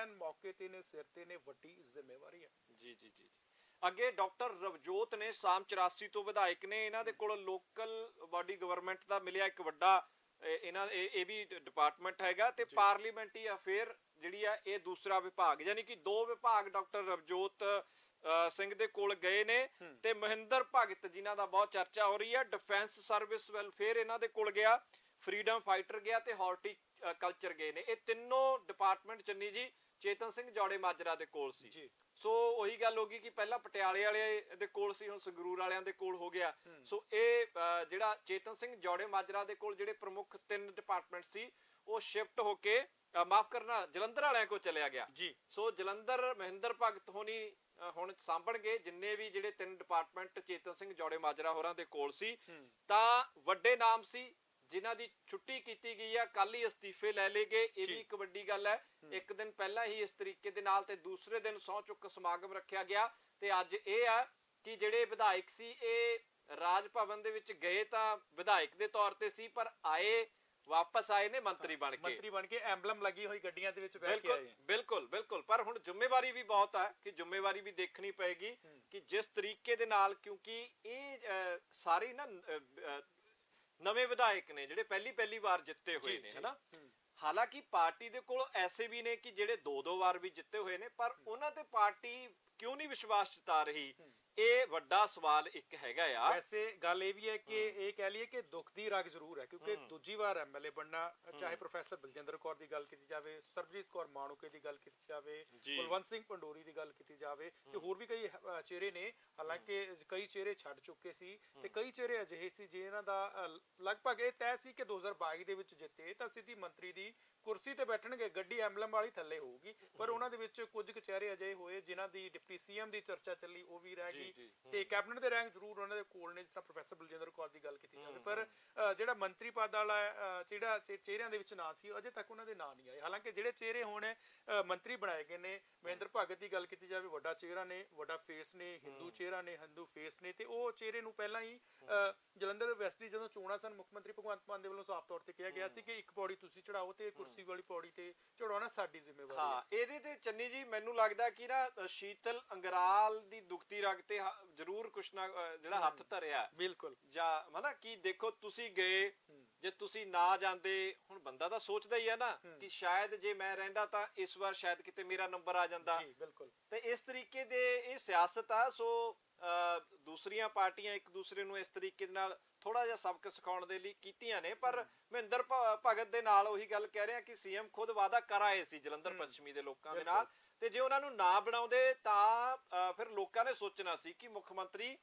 ਐਨ ਮੌਕੇ ਤੇ ਨੇ ਸਿਰ ਤੇ ਨੇ ਵੱਡੀ ਜ਼ਿੰਮੇਵਾਰੀ ਹੈ। ਜੀ ਜੀ ਜੀ ਅੱਗੇ ਡਾਕਟਰ ਰਵਜੋਤ ਨੇ ਸਾਮ 84 ਤੋਂ ਵਿਧਾਇਕ ਨੇ ਇਹਨਾਂ ਦੇ ਕੋਲ ਲੋਕਲ ਬਾਡੀ ਗਵਰਨਮੈਂਟ ਦਾ ਮਿਲਿਆ ਇੱਕ ਵੱਡਾ ਇਹ- ਇਹਨਾਂ ਇਹ ਵੀ ਡਿਪਾਰਟਮੈਂਟ ਹੈਗਾ ਤੇ ਪਾਰਲੀਮੈਂਟਰੀ ਅਫੇਅਰ ਜਿਹੜੀ ਆ ਇਹ ਦੂਸਰਾ ਵਿਭਾਗ ਯਾਨੀ ਕਿ ਦੋ ਵਿਭਾਗ ਡਾਕਟਰ ਰਵਜੋਤ ਸਿੰਘ ਦੇ ਕੋਲ ਗਏ ਨੇ ਤੇ ਮਹਿੰਦਰ ਭਗਤ ਜਿਨ੍ਹਾਂ ਦਾ ਬਹੁਤ ਚਰਚਾ ਹੋ ਰਹੀ ਹੈ ਡਿਫੈਂਸ ਸਰਵਿਸ ਵੈਲਫੇਅਰ ਇਹਨਾਂ ਦੇ ਕੋਲ ਗਿਆ ਫਰੀडम ਫਾਈਟਰ ਗਿਆ ਤੇ ਹਾਰਟੀ ਕਲਚਰ ਗਏ ਨੇ। ਇਹ ਤਿੰਨੋਂ ਡਿਪਾਰਟਮੈਂਟ ਚੰਨੀ ਜੀ ਚੇਤਨ ਸਿੰਘ ਜੌੜੇ ਮਾਜਰਾ ਦੇ ਕੋਲ ਸੀ। ਸੋ ਉਹੀ ਗੱਲ ਹੋ ਗਈ ਕਿ ਪਹਿਲਾਂ ਪਟਿਆਲੇ ਵਾਲੇ ਦੇ ਕੋਲ ਸੀ ਹੁਣ ਸੰਗਰੂਰ ਵਾਲਿਆਂ ਦੇ ਕੋਲ ਹੋ ਗਿਆ। ਸੋ ਇਹ ਜਿਹੜਾ ਚੇਤਨ ਸਿੰਘ ਜੌੜੇ ਮਾਜਰਾ ਦੇ ਕੋਲ ਜਿਹੜੇ ਪ੍ਰਮੁੱਖ ਤਿੰਨ ਡਿਪਾਰਟਮੈਂਟ ਸੀ ਉਹ ਸ਼ਿਫਟ ਹੋ ਕੇ ਮਾਫ ਕਰਨਾ ਜਲੰਧਰ ਵਾਲਿਆਂ ਕੋਲ ਚਲਿਆ ਗਿਆ। ਜੀ। ਸੋ ਜਲੰਧਰ ਮਹਿੰਦਰ ਭਗਤ ਹੋਣੀ ਹੁਣ ਸਾਂਭਣਗੇ। ਜਿੰਨੇ ਵੀ ਜਿਹੜੇ ਤਿੰਨ ਡਿਪਾਰਟਮੈਂਟ ਚੇਤਨ ਸਿੰਘ ਜੌੜੇ ਮਾਜਰਾ ਹੋਰਾਂ ਦੇ ਕੋਲ ਸੀ ਤਾਂ ਵੱਡੇ ਨਾਮ ਸੀ ਜਿਨ੍ਹਾਂ ਦੀ ਛੁੱਟੀ ਕੀਤੀ ਗਈ ਆ ਕੱਲ ਹੀ ਅਸਤੀਫੇ ਲੈ ਲਏ ਗਏ ਇਹ ਵੀ ਇੱਕ ਵੱਡੀ ਗੱਲ ਹੈ। ਇੱਕ ਦਿਨ ਪਹਿਲਾਂ ਹੀ ਇਸ ਤਰੀਕੇ ਦੇ ਨਾਲ ਤੇ ਦੂਸਰੇ ਦਿਨ ਸਹੁੰ ਚੁੱਕ ਸਮਾਗਮ ਰੱਖਿਆ ਗਿਆ ਤੇ ਅੱਜ ਇਹ ਆ ਕਿ ਜਿਹੜੇ ਵਿਧਾਇਕ ਸੀ ਇਹ ਰਾਜ ਭਵਨ ਦੇ ਵਿੱਚ ਗਏ ਤਾਂ ਵਿਧਾਇਕ ਦੇ ਤੌਰ ਤੇ ਸੀ ਪਰ ਆਏ ਵਾਪਸ ਆਏ ਨੇ ਮੰਤਰੀ ਬਣ ਕੇ। ਮੰਤਰੀ ਬਣ ਕੇ ਐਮਬਲਮ ਲੱਗੀ ਹੋਈ ਗੱਡੀਆਂ ਦੇ ਵਿੱਚ ਬਹਿ ਕੇ ਆਏ। ਬਿਲਕੁਲ ਬਿਲਕੁਲ। ਪਰ ਹੁਣ ਜ਼ਿੰਮੇਵਾਰੀ ਵੀ ਬਹੁਤ ਹੈ ਕਿ ਜ਼ਿੰਮੇਵਾਰੀ ਵੀ ਦੇਖਣੀ ਪਏਗੀ ਕਿ ਜਿਸ ਤਰੀਕੇ ਦੇ ਨਾਲ ਕਿਉਂਕਿ ਇਹ ਸਾਰੇ ਨਾ ਨਵੇਂ ਵਿਧਾਇਕ ਨੇ ਜਿਹੜੇ ਪਹਿਲੀ ਪਹਿਲੀ ਵਾਰ ਜਿੱਤੇ ਹੋਏ ਨੇ ਹਨਾ? ਹਾਲਾਂਕਿ ਪਾਰਟੀ ਦੇ ਕੋਲ ਐਸੇ ਵੀ ਨੇ ਕਿ ਜਿਹੜੇ ਦੋ ਦੋ ਵਾਰ ਵੀ ਜਿੱਤੇ ਹੋਏ ਨੇ ਪਰ ਉਹਨਾਂ ਤੇ ਪਾਰਟੀ ਕਿਉਂ ਨਹੀਂ ਵਿਸ਼ਵਾਸ ਜਤਾ ਰਹੀ? ਇਹ ਵੱਡਾ ਸਵਾਲ ਇੱਕ ਹੈਗਾ ਆ। ਵੈਸੇ ਗੱਲ ਇਹ ਵੀ ਹੈ ਕਿ ਇਹ ਕਹਿ ਲਈਏ ਕਿ ਦੁੱਖ ਦੀ ਰਗ ਜ਼ਰੂਰ ਹੈ ਕਿਉਂਕਿ ਦੂਜੀ ਵਾਰ ਐਮਐਲਏ ਬਣਨਾ ਚਾਹੇ ਪ੍ਰੋਫੈਸਰ ਬਲਜਿੰਦਰ ਕੌਰ ਦੀ ਗੱਲ ਕੀਤੀ ਜਾਵੇ ਸਰਬਜੀਤ ਕੌਰ ਮਾਣੂਕੇ ਦੀ ਗੱਲ ਕੀਤੀ ਜਾਵੇ। ਕੁਲਵੰਤ ਸਿੰਘ ਪੰਡੋਰੀ ਦੀ ਗੱਲ ਕੀਤੀ ਜਾਵੇ ਤੇ ਹੋਰ ਵੀ ਕਈ ਚਿਹਰੇ ਨੇ ਹਾਲਾਂਕਿ ਕਈ ਚਿਹਰੇ ਛੱਡ ਚੁੱਕੇ ਸੀ ਤੇ ਕਈ ਚਿਹਰੇ ਅਜਿਹੇ ਸੀ ਜਿਨ੍ਹਾਂ ਦਾ ਲਗਭਗ ਇਹ ਤੈਅ ਸੀ ਕਿ 2022 ਦੇ ਵਿੱਚ ਜਿੱਤੇ ਤਾਂ ਸਿੱਧੀ ਮੰਤਰੀ ਦੀ ਕੁਰਸੀ ਤੇ ਬੈਠਣਗੇ ਗੱਡੀ ਐਮਬਲਮ ਵਾਲੀ ਥੱਲੇ ਹੋਊਗੀ। ਪਰ ਉਹਨਾਂ ਦੇ ਵਿੱਚ ਕੁਝ ਕੁ ਚਿਹਰੇ ਅਜਿਹੇ ਹੋਏ ਜਿਨ੍ਹਾਂ ਦੀ ਡਿਪਟੀ ਸੀਐਮ ਦੀ ਚਰਚਾ ਚੱਲੀ ਉਹ ਵੀ ਰਹਿ ਗਈ। ਜੀ। ਤੇ ਕੈਬਨਿਟ ਦੇ ਰੈਂਕ ਜ਼ਰੂਰ ਉਹਨਾਂ ਦੇ ਕੋਲ ਨੇ ਜਿਸ ਤਰ੍ਹਾਂ ਪ੍ਰੋਫੈਸਰ ਬਲਜਿੰਦਰ ਕੌਰ ਦੀ ਗੱਲ ਕੀਤੀ ਜਾਵੇ ਪਰ ਜਿਹੜਾ ਮੰਤਰੀ ਪਦ ਵਾਲਾ ਜਿਹੜਾ ਚਿਹ- ਚਿਹਰਿਆਂ ਦੇ ਵਿੱਚ ਨਾਂ ਸੀ ਅਜੇ ਤੱਕ ਉਹਨਾਂ ਦੇ ਨਾਂ ਨਹੀਂ ਆਏ। ਹਾਲਾਂਕਿ ਜਿਹੜੇ ਚਿਹਰੇ ਹੁਣ ਮੰਤਰੀ ਬਣਾਏ ਗਏ ਨੇ ਮਹਿੰਦਰ ਭਗਤ ਦੀ ਗੱਲ ਕੀਤੀ ਜਾਵੇ ਵੱਡਾ ਚਿਹਰਾ ਨੇ ਵੱਡਾ ਫੇਸ ਨੇ ਹਿੰਦੂ ਚਿਹਰਾ ਨੇ ਹਿੰਦੂ ਫੇਸ ਨੇ ਤੇ ਉਹ ਚਿਹਰੇ ਨੂੰ ਪਹਿਲਾਂ ਹੀ ਜਲੰਧਰ ਵੈਸਟ ਦੀ ਜਦੋਂ ਚੋਣਾਂ ਸਨ ਮੁੱਖ ਮੰਤਰੀ ਭਗਵੰਤ ਮਾਨ ਦੇ ਵੱਲੋਂ ਸਾਫ਼ ਤੌਰ ਤੇ ਕਿਹਾ ਗਿਆ ਸੀ ਕਿ ਇੱਕ ਪੌੜੀ ਤੁਸੀਂ ਚੜਾਓ ਤੇ ਕੁਰਸੀ ਵਾਲੀ ਪੌੜੀ ਤੇ ਚੜਾਉਣਾ ਸਾਡੀ ਜ਼ਿੰਮੇਵਾਰੀ ਹੈ। ਹਾਂ ਇਹਦੇ ਤੇ ਚੰਨੀ ਜੀ ਮੈਨੂੰ ਲੱਗਦਾ ਕਿ ਨਾ ਸ਼ੀਤਲ ਅੰਗਰਾਲ ਦੀ ਦੁਖਤੀ ਰਗ ਤੇ ਹ- ਜ਼ਰੂਰ ਕੁਛ ਨਾ ਜਿਹੜਾ ਹੱਥ ਧਰਿਆ। ਬਿਲਕੁਲ। ਜਾਂ ਹਨਾ ਕਿ ਦੇਖੋ ਤੁਸੀਂ ਗਏ ਜੇ ਤੁਸੀਂ ਨਾ ਜਾਂਦੇ ਹੁਣ ਬੰਦਾ ਤਾਂ ਸੋਚਦਾ ਹੀ ਹੈ ਨਾ ਕਿ ਸ਼ਾਇਦ ਜੇ ਮੈਂ ਰਹਿੰਦਾ ਤਾਂ ਇਸ ਵਾਰ ਸ਼ਾਇਦ ਕਿਤੇ ਮੇਰਾ ਨੰਬਰ ਆ ਜਾਂਦਾ। ਜੀ ਬਿਲਕੁਲ। ਤੇ ਇਸ ਤਰੀਕੇ ਦੇ ਇਹ ਸਿਆਸਤ ਆ ਸੋ ਦੂਸਰੀਆਂ ਪਾਰਟੀਆਂ ਇੱਕ ਦੂਸਰੇ ਨੂੰ ਇਸ ਤਰੀਕੇ ਦੇ ਨਾਲ ਥੋੜਾ ਜਿਹਾ ਸਬਕ ਸਿਖਾਉਣ ਦੇ ਲਈ ਕੀਤੀਆਂ ਨੇ ਪਰ ਮਹਿੰਦਰ ਭਗਤ ਦੇ ਨਾਲ ਉਹੀ ਗੱਲ ਕਹਿ ਰਿਹਾ ਕਿ ਸੀਐਮ ਖੁਦ ਵਾਅਦਾ ਕਰ ਆਏ ਸੀ ਜਲੰਧਰ ਪੱਛਮੀ ਦੇ ਲੋਕਾਂ ਦੇ ਨਾਲ ਤੇ ਜੇ ਉਹਨਾਂ ਨੂੰ ਨਾ ਬਣਾਉਂਦੇ ਤਾਂ ਫਿਰ ਲੋਕਾਂ ਨੇ ਸੋਚਣਾ ਸੀ ਕਿ ਮੁੱਖ ਮੰਤਰੀ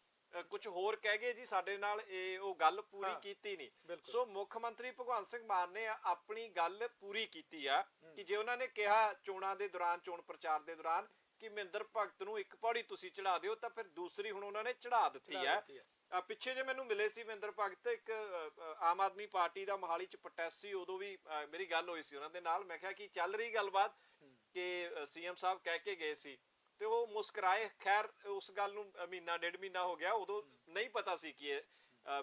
ਕੁਝ ਹੋਰ ਕਹਿ ਗਏ ਜੀ ਸਾਡੇ ਨਾਲ ਇਹ ਉਹ ਗੱਲ ਪੂਰੀ ਕੀਤੀ ਨਹੀਂ। ਸੋ ਮੁੱਖ ਮੰਤਰੀ ਭਗਵੰਤ ਸਿੰਘ ਮਾਨ ਨੇ ਆਪਣੀ ਗੱਲ ਪੂਰੀ ਕੀਤੀ ਆ ਕਿ ਜੇ ਉਹਨਾਂ ਨੇ ਕਿਹਾ ਚੋਣਾਂ ਦੇ ਦੌਰਾਨ ਚੋਣ ਪ੍ਰਚਾਰ ਦੇ ਦੌਰਾਨ ਕਿ ਮਹਿੰਦਰ ਭਗਤ ਨੂੰ ਇੱਕ ਪੌੜੀ ਤੁਸੀਂ ਚੜਾ ਦਿਓ ਤਾਂ ਫਿਰ ਦੂਸਰੀ ਹੁਣ ਉਹਨਾਂ ਨੇ ਚੜਾ ਦਿੱਤੀ ਹੈ। ਆ। ਪਿੱਛੇ ਜੇ ਮੈਨੂੰ ਮਿਲੇ ਸੀ ਮਹਿੰਦਰ ਭਗਤ ਇੱਕ ਆਮ ਆਦਮੀ ਪਾਰਟੀ ਦਾ ਮੋਹਾਲੀ ਚ ਪ੍ਰੋਟੈਸਟ ਸੀ ਉਦੋਂ ਵੀ ਮੇਰੀ ਗੱਲ ਹੋਈ ਸੀ ਉਹਨਾਂ ਦੇ ਨਾਲ। ਮੈਂ ਕਿਹਾ ਕਿ ਚੱਲ ਰਹੀ ਗੱਲਬਾਤ ਕਿ ਸੀਐਮ ਸਾਹਿਬ ਕਹਿ ਕੇ ਗਏ ਸੀ। ਤੇ ਉਹ ਮੁਸਕਰਾਏ ਖੈਰ ਉਸ ਗੱਲ ਨੂੰ ਮਹੀਨਾ ਡੇਢ ਮਹੀਨਾ ਹੋ ਗਿਆ ਉਦੋਂ ਨਹੀਂ ਪਤਾ ਸੀ ਕਿ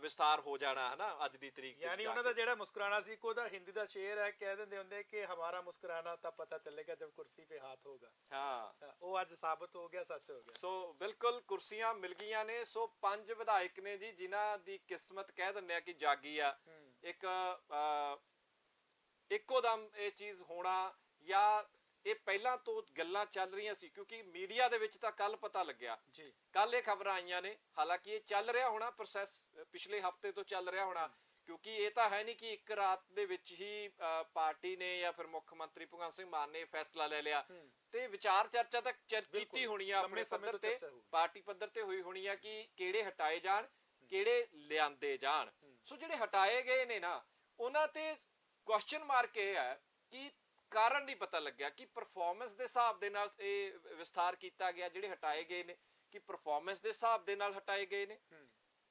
ਵਿਸਤਾਰ ਹੋ ਜਾਣਾ ਹੈ ਨਾ ਅੱਜ ਦੀ ਤਰੀਕ ਯਾਨੀ ਉਹਨਾਂ ਦਾ ਜਿਹੜਾ ਮੁਸਕਰਾਣਾ ਸੀ ਕੋਦਾ ਹਿੰਦੀ ਦਾ ਸ਼ੇਰ ਹੈ ਕਹਿ ਦਿੰਦੇ ਹੁੰਦੇ ਕਿ ਹਮਾਰਾ ਮੁਸਕਰਾਣਾ ਤਾਂ ਪਤਾ ਚੱਲੇਗਾ ਜਦ ਕੁਰਸੀ ਤੇ ਹੱਥ ਹੋਗਾ। ਹਾਂ। ਉਹ ਅੱਜ ਸਾਬਤ ਹੋ ਗਿਆ ਸੱਚ ਹੋ ਗਿਆ। ਸੋ ਬਿਲਕੁਲ ਕੁਰਸੀਆਂ ਮਿਲ ਗਈਆਂ ਨੇ। ਸੋ ਪੰਜ ਵਿਧਾਇਕ ਨੇ ਜੀ ਜਿਨ੍ਹਾਂ ਦੀ ਕਿਸਮਤ ਕਹਿ ਦਿੰਦੇ ਆ ਕਿ ਜਾਗੀ ਆ। ਇੱਕ ਇੱਕੋ ਦਮ ਇਹ ਚੀਜ਼ ਹੋਣਾ ਜਾਂ ਇਹ ਪਹਿਲਾਂ ਤੋਂ ਗੱਲਾਂ ਚੱਲ ਰਹੀਆਂ ਸੀ ਕਿਉਂਕਿ ਮੀਡੀਆ ਦੇ ਵਿੱਚ ਤਾਂ ਕੱਲ ਪਤਾ ਲੱਗਿਆ। ਜੀ। ਕੱਲ ਇਹ ਖਬਰਾਂ ਆਈਆਂ ਨੇ ਹਾਲਾਂਕਿ ਇਹ ਚੱਲ ਰਿਹਾ ਹੋਣਾ ਪ੍ਰੋਸੈਸ ਪਿਛਲੇ ਹਫ਼ਤੇ ਤੋਂ ਚੱਲ ਰਿਹਾ ਹੋਣਾ ਕਿਉਂਕਿ ਇਹ ਤਾਂ ਹੈ ਨਹੀਂ ਕਿ ਇੱਕ ਰਾਤ ਦੇ ਵਿੱਚ ਹੀ ਪਾਰਟੀ ਨੇ ਜਾਂ ਫਿਰ ਮੁੱਖ ਮੰਤਰੀ ਭਗਵੰਤ ਸਿੰਘ ਮਾਨ ਨੇ ਫੈਸਲਾ ਲੈ ਲਿਆ। ਤੇ ਵਿਚਾਰ ਚਰਚਾ ਤਾਂ। ਕੀਤੀ ਹੋਣੀ ਆ ਆਪਣੇ ਪੱਧਰ ਤੋਂ। ਪਾਰਟੀ ਪੱਧਰ ਤੇ ਹੋਈ ਹੋਣੀ ਆ ਕਿ ਕਿਹੜੇ ਹਟਾਏ ਜਾਣ ਕਿਹੜੇ ਲਿਆਂਦੇ ਜਾਣ। ਸੋ ਜਿਹੜੇ ਹਟਾਏ ਗਏ ਨੇ ਨਾ ਉਹਨਾਂ ਤੇ ਕੁਐਸਚਨ ਮਾਰਕ ਇਹ ਹੈ ਕਿ ਕਾਰਨ ਨਹੀਂ ਪਤਾ ਲੱਗਿਆ ਕਿ ਪਰਫਾਰਮੈਂਸ ਦੇ ਹਿਸਾਬ ਦੇ ਨਾਲ ਇਹ ਵਿਸਥਾਰ ਕੀਤਾ ਗਿਆ ਜਿਹੜੇ ਹਟਾਏ ਗਏ ਨੇ ਕਿ ਪਰਫਾਰਮੈਂਸ ਦੇ ਹਿਸਾਬ ਦੇ ਨਾਲ ਹਟਾਏ ਗਏ ਨੇ।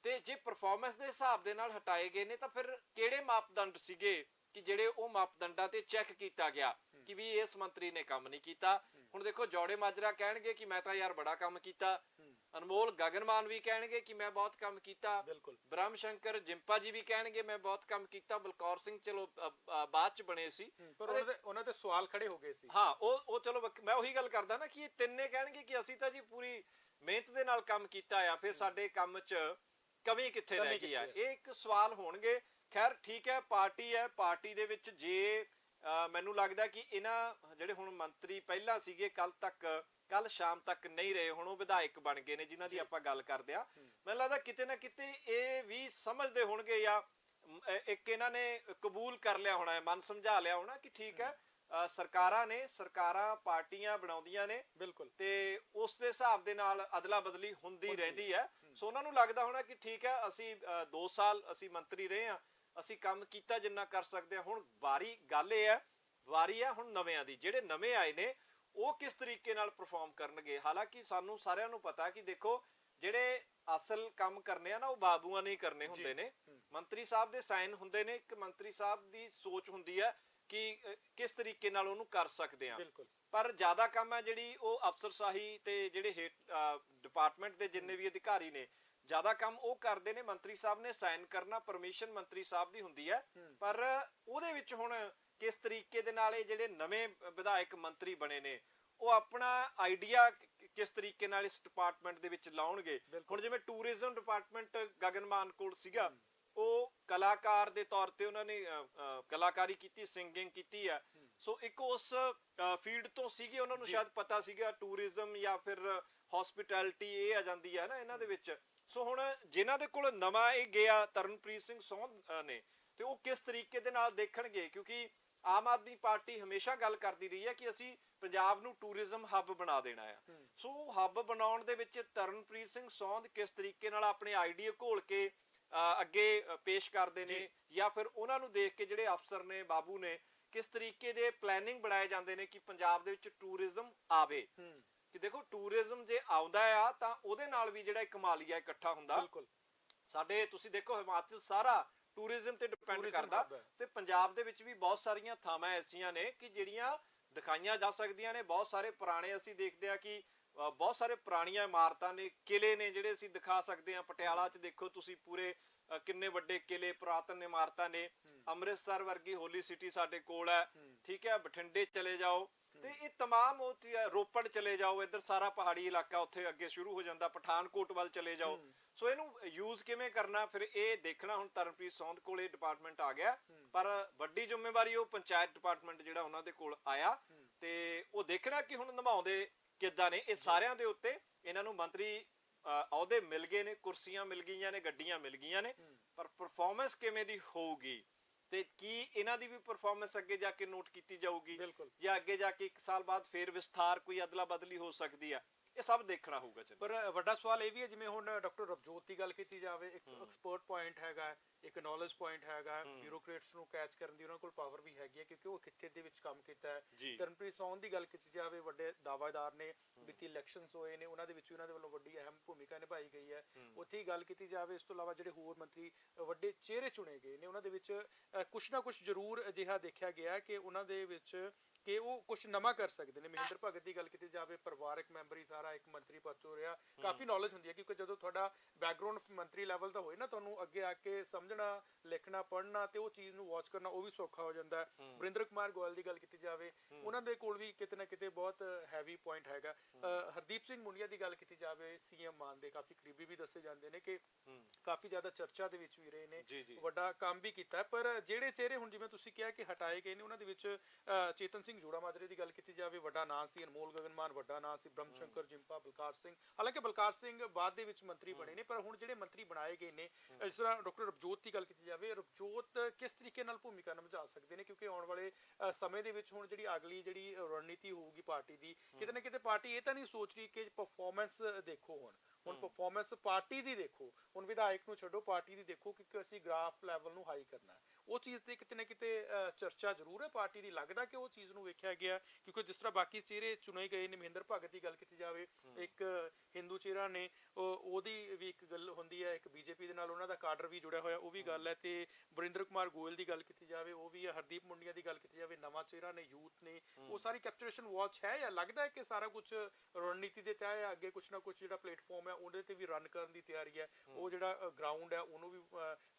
ਤੇ ਜੇ ਪਰਫਾਰਮੈਂਸ ਦੇ ਹਿਸਾਬ ਦੇ ਨਾਲ ਹਟਾਏ ਗਏ ਨੇ ਤਾਂ ਫਿਰ ਕਿਹੜੇ ਮਾਪਦੰਡ ਸੀਗੇ ਕਿ ਜਿਹੜੇ ਉਹ ਮਾਪਦੰਡਾਂ ਤੇ ਚੈੱਕ ਕੀਤਾ ਗਿਆ ਕਿ ਵੀ ਇਸ ਮੰਤਰੀ ਨੇ ਕੰਮ ਨਹੀਂ ਕੀਤਾ? ਹੁਣ ਦੇਖੋ ਜੋੜੇ ਮਾਜਰਾ ਕਹਿਣਗੇ ਕਿ ਮੈਂ ਤਾਂ ਯਾਰ ਬੜਾ ਕੰਮ ਕੀਤਾ। ਅਨਮੋਲ ਗਗਨਮਾਨ ਵੀ ਕਹਿਣਗੇ ਕਿ ਮੈਂ ਬਹੁਤ ਕੰਮ ਕੀਤਾ। ਬ੍ਰਹਮ ਸ਼ੰਕਰ ਜਿੰਪਾ ਜੀ ਵੀ ਕਹਿਣਗੇ ਮੈਂ ਬਹੁਤ ਕੰਮ ਕੀਤਾ। ਬਲਕੌਰ ਸਿੰਘ ਚਲੋ ਬਾਅਦ ਚ ਬਣੇ ਸੀ। ਪਰ ਉਹਨਾਂ ਦੇ ਉਹਨਾਂ ਤੇ ਸਵਾਲ ਖੜੇ ਹੋ ਗਏ ਸੀ। ਹਾਂ ਉਹ ਉਹ ਚਲੋ ਮੈਂ ਉਹੀ ਗੱਲ ਕਰਦਾ ਨਾ ਕਿ ਇਹ ਤਿੰਨੇ ਕਹਿਣਗੇ ਕਿ ਅਸੀਂ ਤਾਂ ਜੀ ਪੂਰੀ ਮਿਹਨਤ ਦੇ ਨਾਲ ਕੰਮ ਕੀਤਾ ਆ ਫਿਰ ਸਾਡੇ ਕੰਮ 'ਚ ਕਮੀ ਕਿੱਥੇ ਰਹਿ ਗਈ ਆ? ਇਹ ਇੱਕ ਸਵਾਲ ਹੋਣਗੇ। ਖੈਰ ਠੀਕ ਹੈ ਪਾਰਟੀ ਹੈ ਪਾਰਟੀ ਦੇ ਵਿੱਚ ਜੇ ਮੈਨੂੰ ਲੱਗਦਾ ਕਿ ਇਹਨਾਂ ਜਿਹੜੇ ਹੁਣ ਮੰਤਰੀ ਪਹਿਲਾਂ ਸੀਗੇ ਕੱਲ ਤੱਕ ਕੱਲ ਸ਼ਾਮ ਤੱਕ ਨਹੀਂ ਰਹੇ ਹੁਣ ਉਹ ਵਿਧਾਇਕ ਬਣ ਗਏ ਨੇ ਜਿਨ੍ਹਾਂ ਦੀ ਆਪਾਂ ਗੱਲ ਕਰਦੇ ਆ ਮੈਨੂੰ ਲੱਗਦਾ ਕਿਤੇ ਨਾ ਕਿਤੇ ਇਹ ਵੀ ਸਮਝਦੇ ਹੋਣਗੇ ਜਾਂ ਇੱਕ ਇਹਨਾਂ ਨੇ ਕਬੂਲ ਕਰ ਲਿਆ ਹੋਣਾ ਹੈ ਮਨ ਸਮਝਾ ਲਿਆ ਹੋਣਾ ਕਿ ਠੀਕ ਹੈ ਸਰਕਾਰਾਂ ਨੇ ਸਰਕਾਰਾਂ ਪਾਰਟੀਆਂ ਬਣਾਉਂਦੀਆਂ ਨੇ ਬਿਲਕੁਲ। ਤੇ ਉਸ ਦੇ ਹਿਸਾਬ ਦੇ ਨਾਲ ਅਦਲਾ ਬਦਲੀ ਹੁੰਦੀ ਰਹਿੰਦੀ ਹੈ। ਸੋ ਉਹਨਾਂ ਨੂੰ ਲੱਗਦਾ ਹੋਣਾ ਕਿ ਠੀਕ ਹੈ ਅਸੀਂ 2 ਸਾਲ ਅਸੀਂ ਮੰਤਰੀ ਰਹੇ ਹਾਂ ਅਸੀਂ ਕੰਮ ਕੀਤਾ ਜਿੰਨਾ ਕਰ ਸਕਦੇ ਹਾਂ। ਹੁਣ ਵਾਰੀ ਗੱਲ ਇਹ ਹੈ ਵਾਰੀ ਹੈ ਹੁਣ ਨਵਿਆਂ ਦੀ ਜਿਹੜੇ ਨਵੇਂ ਆਏ ਨੇ ਉਹ ਕਿਸ ਤਰੀਕੇ ਨਾਲ ਪਰਫਾਰਮ ਕਰਨਗੇ? ਹਾਲਾਂਕਿ ਸਾਨੂੰ ਸਾਰਿਆਂ ਨੂੰ ਪਤਾ ਕਿ ਦੇਖੋ ਜਿਹੜੇ ਅਸਲ ਕੰਮ ਕਰਨੇ ਆ ਨਾ ਉਹ ਬਾਬੂਆਂ ਨੇ ਕਰਨੇ ਹੁੰਦੇ ਨੇ। ਮੰਤਰੀ ਸਾਹਿਬ ਦੇ ਸਾਈਨ ਹੁੰਦੇ ਨੇ ਇੱਕ ਮੰਤਰੀ ਸਾਹਿਬ ਦੀ ਸੋਚ ਹੁੰਦੀ ਹੈ ਕਿ ਕਿਸ ਤਰੀਕੇ ਨਾਲ ਉਹਨੂੰ ਕਰ ਸਕਦੇ ਆ। ਪਰ ਜ਼ਿਆਦਾ ਕੰਮ ਹੈ ਜਿਹੜੀ ਉਹ ਅਫਸਰਸ਼ਾਹੀ ਤੇ ਜਿਹੜੇ ਡਿਪਾਰਟਮੈਂਟ ਦੇ ਜਿੰਨੇ ਵੀ ਅਧਿਕਾਰੀ ਨੇ ਜ਼ਿਆਦਾ ਕੰਮ ਉਹ ਕਰਦੇ ਨੇ। ਮੰਤਰੀ ਸਾਹਿਬ ਨੇ ਸਾਈਨ ਕਰਨਾ ਪਰਮਿਸ਼ਨ ਮੰਤਰੀ ਸਾਹਿਬ ਦੀ ਹੁੰਦੀ ਹੈ। ਪਰ ਉਹਦੇ ਵਿੱਚ ਹੁਣ ਕਿਸ ਤਰੀਕੇ ਦੇ ਨਾਲ ਇਹ ਜਿਹੜੇ ਨਵੇਂ ਵਿਧਾਇਕ ਮੰਤਰੀ ਬਣੇ ਨੇ ਉਹ ਆਪਣਾ ਆਈਡੀਆ ਕਿਸ ਤਰੀਕੇ ਨਾਲ ਇਸ ਡਿਪਾਰਟਮੈਂਟ ਦੇ ਵਿੱਚ ਲਾਉਣਗੇ? ਹੁਣ ਜਿਵੇਂ ਟੂਰਿਜ਼ਮ ਡਿਪਾਰਟਮੈਂਟ ਗਗਨਮਾਨ ਕੋਲ ਸੀਗਾ ਉਹ ਕਲਾਕਾਰ ਦੇ ਤੌਰ ਤੇ ਉਹਨਾਂ ਨੇ ਕਲਾਕਾਰੀ ਕੀਤੀ ਸਿੰਗਿੰਗ ਕੀਤੀ ਆ ਸੋ ਇੱਕ ਉਸ ਫੀਲਡ ਤੋਂ ਸੀਗੇ ਉਹਨਾਂ ਨੂੰ ਸ਼ਾਇਦ ਪਤਾ ਸੀਗਾ ਟੂਰਿਜ਼ਮ ਜਾਂ ਫਿਰ ਹਸਪਿਟੈਲਿਟੀ ਇਹ ਆ ਜਾਂਦੀ ਹੈ ਨਾ ਇਹਨਾਂ ਦੇ ਵਿੱਚ। ਸੋ ਹੁਣ ਜਿਨ੍ਹਾਂ ਦੇ ਕੋਲ ਨਵਾਂ ਇਹ ਗਿਆ ਤਰਨਪ੍ਰੀਤ ਸਿੰਘ ਅ, ਨੇ ਤੇ ਉਹ ਕਿਸ ਤਰੀਕੇ ਦੇ ਨਾਲ ਦੇਖਣਗੇ? ਕਿਉਂਕਿ ਆਮ ਆਦਮੀ ਪਾਰਟੀ ਹਮੇਸ਼ਾ ਗੱਲ ਕਰਦੀ ਰਹੀ ਹੈ ਕਿ ਅਸੀਂ ਪੰਜਾਬ ਨੂੰ ਟੂਰਿਜ਼ਮ ਹੱਬ ਬਣਾ ਦੇਣਾ ਆ ਸੋ ਹੱਬ ਬਣਾਉਣ ਦੇ ਵਿੱਚ ਤਰਨਪ੍ਰੀਤ ਸਿੰਘ ਸੌਂਦ ਕਿਸ ਤਰੀਕੇ ਨਾਲ ਆਪਣੇ ਆਈਡੀਆ ਘੋਲ ਕੇ ਅੱਗੇ ਪੇਸ਼ ਕਰਦੇ ਨੇ ਜਾਂ। ਫਿਰ ਉਹਨਾਂ ਨੂੰ ਦੇਖ ਕੇ ਜਿਹੜੇ ਅਫਸਰ ਨੇ ਬਾਬੂ ਨੇ ਕਿਸ ਤਰੀਕੇ ਦੇ ਪਲੈਨਿੰਗ ਬਣਾਏ ਜਾਂਦੇ ਨੇ ਕਿ ਪੰਜਾਬ ਦੇ ਵਿੱਚ ਟੂਰਿਜ਼ਮ ਆਵੇ। ਹੂੰ। ਕਿ ਦੇਖੋ ਟੂਰਿਜ਼ਮ ਜੇ ਆਉਂਦਾ ਆ ਤਾਂ ਉਹਦੇ ਨਾਲ ਵੀ ਜਿਹੜਾ ਇੱਕ ਮਾਲੀਆ ਇਕੱਠਾ ਹੁੰਦਾ। ਬਿਲਕੁਲ। ਸਾਡੇ ਤੁਸੀਂ ਦੇਖੋ ਹਿਮਾਚਲ ਸਾਰਾ ਟੂਰਿਜ਼ਮ ਤੇ ਡਿਪੈਂਡ ਕਰਦਾ। ਤੇ ਪੰਜਾਬ ਦੇ ਵਿੱਚ ਵੀ ਬਹੁਤ ਸਾਰੀਆਂ ਥਾਵਾਂ ਐਸੀਆਂ ਨੇ ਕਿ ਜਿਹੜੀਆਂ ਦਿਖਾਈਆਂ ਜਾ ਸਕਦੀਆਂ ਨੇ। ਬਹੁਤ ਸਾਰੇ ਪੁਰਾਣੇ ਅਸੀਂ ਦੇਖਦੇ ਆ ਕਿ ਬਹੁਤ ਸਾਰੇ ਪੁਰਾਣੀਆਂ ਇਮਾਰਤਾਂ ਨੇ ਕਿਲੇ ਨੇ ਜਿਹੜੇ ਅਸੀਂ ਦਿਖਾ ਸਕਦੇ ਆ ਪਟਿਆਲਾ 'ਚ ਦੇਖੋ ਤੁਸੀਂ ਪੂਰੇ ਕਿੰਨੇ ਵੱਡੇ ਕਿਲੇ ਪੁਰਾਤਨ ਇਮਾਰਤਾਂ ਨੇ। ਅੰਮ੍ਰਿਤਸਰ ਵਰਗੀ ਹੋਲੀ ਸਿਟੀ ਸਾਡੇ ਕੋਲ ਹੈ। ਠੀਕ ਹੈ ਬਠਿੰਡੇ ਚਲੇ ਜਾਓ। ਤੇ ਇਹ तमाम ਉਹ ਚੀ- ਰੋਪੜ ਚਲੇ ਜਾਓ ਇੱਧਰ ਸਾਰਾ ਪਹਾੜੀ ਇਲਾਕਾ ਉੱਥੇ ਅੱਗੇ ਸ਼ੁਰੂ ਹੋ ਜਾਂਦਾ ਪਠਾਨਕੋਟ ਵੱਲ ਚਲੇ ਜਾਓ ਸੋ ਇਹਨੂੰ ਯੂਜ਼ ਕਿਵੇਂ ਕਰਨਾ ਫਿਰ ਇਹ ਦੇਖਣਾ ਹੁਣ ਤਰਨਪ੍ਰੀਤ ਸੌਂਦ ਕੋਲ ਇਹ ਡਿਪਾਰਟਮੈਂਟ ਆ ਗਿਆ ਪਰ ਵੱਡੀ ਜ਼ਿੰਮੇਵਾਰੀ ਉਹ ਪੰਚਾਇਤ ਡਿਪਾਰਟਮੈਂਟ ਜਿਹੜਾ ਉਹਨਾਂ ਦੇ ਕੋਲ ਆਇਆ ਤੇ ਉਹ ਦੇਖਣਾ ਕਿ ਹੁਣ ਨਿਭਾਉਂਦੇ ਕਿੱਦਾਂ ਨੇ ਇਹ ਸਾਰਿਆਂ ਦੇ ਉੱਤੇ ਇਹਨਾਂ ਨੂੰ ਮੰਤਰੀ ਅ, ਅਹੁਦੇ ਮਿਲ ਗਏ ਨੇ ਕੁਰਸੀਆਂ ਮਿਲ ਗਈਆਂ ਨੇ ਗੱਡੀਆਂ ਮਿਲ ਗਈਆਂ ਨੇ ਪਰ ਪਰਫਾਰਮੈਂਸ ਕਿਵੇਂ ਦੀ ਹੋਊਗੀ ਤੇ ਕੀ ਇਹਨਾਂ ਦੀ ਵੀ ਪਰਫਾਰਮੈਂਸ ਅੱਗੇ ਜਾ ਕੇ ਨੋਟ ਕੀਤੀ ਜਾਊਗੀ। ਜਾਂ ਅੱਗੇ ਜਾ ਕੇ 1 ਸਾਲ ਬਾਅਦ ਫੇਰ ਵਿਸਥਾਰ ਕੋਈ ਅਦਲਾ ਬਦਲੀ ਹੋ ਸਕਦੀ ਆ ਇਹ ਸਭ ਦੇਖਣਾ ਹੋਊਗਾ ਚਲੋ। ਪਰ ਵੱਡਾ ਸਵਾਲ ਇਹ ਵੀ ਹੈ ਜਿਵੇਂ ਹੁਣ ਡਾਕਟਰ ਰਵਜੋਤ ਦੀ ਗੱਲ ਕੀਤੀ ਜਾਵੇ ਇੱਕ ਐਕਸਪਰਟ ਪੁਆਇੰਟ ਹੈਗਾ ਇੱਕ ਨੌਲੇਜ ਪੁਆਇੰਟ ਹੈਗਾ ਬਿਊਰੋਕਰੇਟਸ ਨੂੰ ਕੈਚ ਕਰਨ ਦੀ ਉਹਨਾਂ ਕੋਲ ਪਾਵਰ ਵੀ ਹੈਗੀ ਹੈ ਕਿਉਂਕਿ ਉਹ ਖਿੱਤੇ ਦੇ ਵਿੱਚ ਕੰਮ ਕੀਤਾ। ਹੈ। ਕਰਨਪ੍ਰੀਤ ਸੌਨ ਦੀ ਗੱਲ ਕੀਤੀ ਜਾਵੇ ਵੱਡੇ ਦਾਅਵੇਦਾਰ ਨੇ ਵਿੱਤੀ ਇਲੈਕਸ਼ਨਸ ਹੋਏ ਨੇ ਉਹਨਾਂ ਦੇ ਵਿੱਚ ਉਹਨਾਂ ਦੇ ਵੱਲੋਂ ਵੱਡੀ ਅਹਿਮ ਭੂਮਿਕਾ ਨਿਭਾਈ ਗਈ ਹੈ। ਉੱਥੇ ਹੀ ਗੱਲ ਕੀਤੀ ਜਾਵੇ ਇਸ ਤੋਂ ਇਲਾਵਾ ਜਿਹੜੇ ਹੋਰ ਮੰਤਰੀ ਵੱਡੇ ਚਿਹਰੇ ਚੁਣੇ ਗਏ ਨੇ ਉਹਨਾਂ ਦੇ ਵਿੱਚ ਕੁਛ ਨਾ ਕੁਛ ਜ਼ਰੂਰ ਅਜਿਹਾ ਦੇਖਿਆ ਗਿਆ ਕਿ ਉਹਨਾਂ ਦੇ ਵਿੱਚ ਕਿ ਉਹ ਕੁਝ ਨਵਾਂ ਕਰ ਸਕਦੇ ਨੇ। ਮਹਿੰਦਰ ਭਗਤ ਦੀ ਗੱਲ ਕੀਤੀ ਜਾਵੇ ਪਰਿਵਾਰਕ ਮੈਂਬਰ ਸਾਰਾ ਇੱਕ ਮੰਤਰੀ ਪਦ ਤੋਂ ਰਿਹਾ। ਕਾਫੀ ਨੌਲੇਜ ਹੁੰਦੀ ਹੈ ਕਿਉਂਕਿ ਜਦੋਂ ਤੁਹਾਡਾ ਬੈਕਗ੍ਰਾਉਂਡ ਮੰਤਰੀ ਲੈਵਲ ਦਾ ਹੋਏ ਨਾ ਤੁਹਾਨੂੰ ਅੱਗੇ ਆ ਕੇ ਸਮਝਣਾ ਲਿਖਣਾ ਪੜ੍ਹਨਾ ਤੇ ਉਹ ਚੀਜ਼ ਨੂੰ ਵਾਚ ਕਰਨਾ ਉਹ ਵੀ ਸੌਖਾ ਹੋ ਜਾਂਦਾ ਹੈ। ਵਰਿੰਦਰ ਕੁਮਾਰ ਗੋਇਲ ਦੀ ਗੱਲ ਕੀਤੀ ਜਾਵੇ ਉਹਨਾਂ ਦੇ ਕੋਲ ਵੀ ਕਿਤੇ ਨਾ ਕਿਤੇ ਬਹੁਤ ਹੈਵੀ ਪੁਆਇੰਟ ਹੈਗਾ। ਹਰਦੀਪ ਸਿੰਘ ਮੁੰਡੀਆ ਦੀ ਗੱਲ ਕੀਤੀ ਜਾਵੇ ਸੀਐਮ ਮਾਨ ਦੇ ਕਾਫੀ ਕਰੀਬੀ ਵੀ ਦੱਸੇ ਜਾਂਦੇ ਨੇ ਕਿ ਕਾਫੀ ਜ਼ਿਆਦਾ ਚਰਚਾ ਦੇ ਵਿੱਚ ਵੀ ਰਹੇ ਨੇ। ਵੱਡਾ ਕੰਮ ਵੀ ਕੀਤਾ ਪਰ ਜਿਹੜੇ ਚਿਹਰੇ ਹੁਣ ਜਿਵੇਂ ਤੁਸੀਂ ਕਿਹਾ ਕਿ ਹਟਾਏ ਗਏ ਨੇ ਉਹਨਾਂ ਦੇ ਵਿੱਚ ਚੇਤਨ ਸਿੰਘ ਜੋੜਾ ਮਾਜਰੇ ਦੀ ਗੱਲ ਕੀਤੀ ਜਾਵੇ ਵੱਡਾ ਨਾਂ ਸੀ ਅਨਮੋਲ ਗਗਨਮਾਨ ਵੱਡਾ ਨਾਂ ਸੀ ਬ੍ਰਹਮ ਸ਼ੰਕਰ ਜਿੰਪਾ ਬਲਕਾਰ ਸਿੰਘ। ਹਾਲਾਂਕਿ ਬਲਕਾਰ ਸਿੰਘ ਬਾਅਦ ਦੇ ਵਿੱਚ ਮੰਤਰੀ ਬਣੇ ਨੇ ਪਰ ਹੁਣ ਜਿਹੜੇ ਮੰਤਰੀ ਬਣਾਏ ਗਏ ਨੇ ਜਿਸ ਤਰ੍ਹਾਂ ਡਾਕਟਰ ਰਬਜੋਤ ਦੀ ਗੱਲ ਕੀਤੀ ਜਾਵੇ ਰਬਜੋਤ ਕਿਸ ਤਰੀਕੇ ਨਾਲ ਭੂਮਿਕਾ ਨਿਭਾ ਸਕਦੇ ਨੇ? ਕਿਉਂਕਿ ਆਉਣ ਵਾਲੇ ਸਮੇਂ ਦੇ ਵਿੱਚ ਹੁਣ ਜਿਹੜੀ ਅਗਲੀ ਜਿਹੜੀ ਰਣਨੀਤੀ ਹੋਊਗੀ ਪਾਰਟੀ ਦੀ ਕਿਤੇ ਨਾ ਕਿਤੇ ਪਾਰਟੀ ਇਹ ਤਾਂ ਨਹੀਂ ਸੋਚ ਰਹੀ ਕਿ ਪਰਫਾਰਮੈਂਸ ਦੇਖੋ ਹੁਣ। ਹੁਣ ਪਰਫਾਰਮੈਂਸ ਪਾਰਟੀ ਦੀ ਦੇਖੋ। ਹੁਣ ਵਿਧਾਇਕ ਨੂੰ ਛੱਡੋ ਪਾਰਟੀ ਦੀ ਦੇਖੋ ਕਿਉਂਕਿ ਅਸੀਂ ਗ੍ਰਾਫ ਲੈਵਲ ਨੂੰ ਹਾਈ ਕਰਨਾ ਹੈ। ਉਹ ਚੀਜ਼ ਤੇ ਕਿਤੇ ਨਾ ਕਿਤੇ ਚਰਚਾ ਜ਼ਰੂਰ ਹੈ। ਪਾਰਟੀ ਦੀ ਲੱਗਦਾ ਕਿ ਉਹ ਚੀਜ਼ ਨੂੰ ਵੇਖਿਆ ਗਿਆ ਕਿਉਂਕਿ ਜਿਸ ਤਰ੍ਹਾਂ ਬਾਕੀ ਚਿਹਰੇ ਚੁਣੇ ਗਏ ਨੇ ਮਹਿੰਦਰ ਭਗਤ ਦੀ ਗੱਲ ਕੀਤੀ ਜਾਵੇ ਇੱਕ ਹਿੰਦੂ ਚਿਹਰਾ ਨੇ ਉਹ- ਉਹਦੀ ਵੀ ਇੱਕ ਗੱਲ ਹੁੰਦੀ ਹੈ ਇੱਕ ਬੀਜੇਪੀ ਦੇ ਨਾਲ ਉਹਨਾਂ ਦਾ ਕਾਡਰ ਵੀ ਜੁੜਿਆ ਹੋਇਆ ਉਹ ਵੀ ਗੱਲ ਹੈ। ਤੇ ਵਰਿੰਦਰ ਕੁਮਾਰ ਗੋਇਲ ਦੀ ਗੱਲ ਕੀਤੀ ਜਾਵੇ ਉਹ ਵੀ ਹੈ ਹਰਦੀਪ ਮੁੰਡੀਆ ਦੀ ਗੱਲ ਕੀਤੀ ਜਾਵੇ ਨਵਾਂ ਚਿਹਰਾ ਨੇ ਯੂਥ ਨੇ ਉਹ ਸਾਰੀ ਕੈਪਚਰੇਸ਼ਨ ਵਾਚ ਹੈ ਜਾਂ ਲੱਗਦਾ ਹੈ ਕਿ ਸਾਰਾ ਕੁਝ ਰਣਨੀਤੀ ਦੇ ਤਹਿ ਹੈ ਅੱਗੇ ਕੁਝ ਨਾ ਕੁਝ ਜਿਹੜਾ ਪਲੇਟਫਾਰਮ ਹੈ ਹੈ ਉਹਦੇ ਤੇ ਵੀ ਰਨ ਕਰਨ ਦੀ ਤਿਆਰੀ ਹੈ ਉਹ ਜਿਹੜਾ ਗਰਾਊਂਡ ਹੈ ਉਹਨੂੰ ਵੀ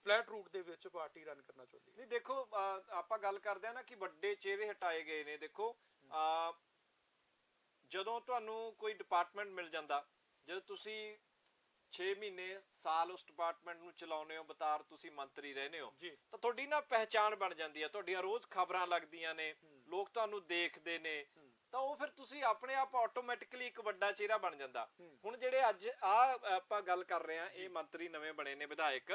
ਫਲੈਟ ਰੂਟ ਦੇ ਵਿੱਚ ਪਾਰਟੀ ਰਨ ਕਰਨਾ ਨਹੀਂ ਦੇਖੋ ਆਪਾਂ ਗੱਲ ਕਰਦੇ ਆ ਨਾ ਕਿ ਵੱਡੇ ਚਿਹਰੇ ਹਟਾਏ ਗਏ ਨੇ ਦੇਖੋ ਜਦੋਂ ਤੁਹਾਨੂੰ ਕੋਈ ਡਿਪਾਰਟਮੈਂਟ ਮਿਲ ਜਾਂਦਾ ਜਦੋਂ ਤੁਸੀਂ 6 ਮਹੀਨੇ ਸਾਲ ਉਸ ਡਿਪਾਰਟਮੈਂਟ ਨੂੰ ਚਲਾਉਂਦੇ ਹੋ ਬਤਾਰ ਤੁਸੀਂ ਮੰਤਰੀ ਰਹਿੰਦੇ ਹੋ ਤਾਂ ਤੁਹਾਡੀ ਨਾ ਪਹਿਚਾਣ ਬਣ ਜਾਂਦੀ ਹੈ ਤੁਹਾਡੀਆਂ ਰੋਜ਼ ਖਬਰਾਂ ਲੱਗਦੀਆਂ ਨੇ ਲੋਕ ਤੁਹਾਨੂੰ ਦੇਖਦੇ ਨੇ ਤਾਂ ਉਹ ਫਿਰ ਤੁਸੀਂ ਆਪਣੇ ਆਪ ਆਟੋਮੈਟਿਕਲੀ ਇੱਕ ਵੱਡਾ ਚਿਹਰਾ ਬਣ ਜਾਂਦਾ। ਹੁਣ ਜਿਹੜੇ ਅੱਜ ਆ ਆਪਾਂ ਗੱਲ ਕਰ ਰਹੇ ਆ ਇਹ ਮੰਤਰੀ ਨਵੇਂ ਬਣੇ ਨੇ ਵਿਧਾਇਕ।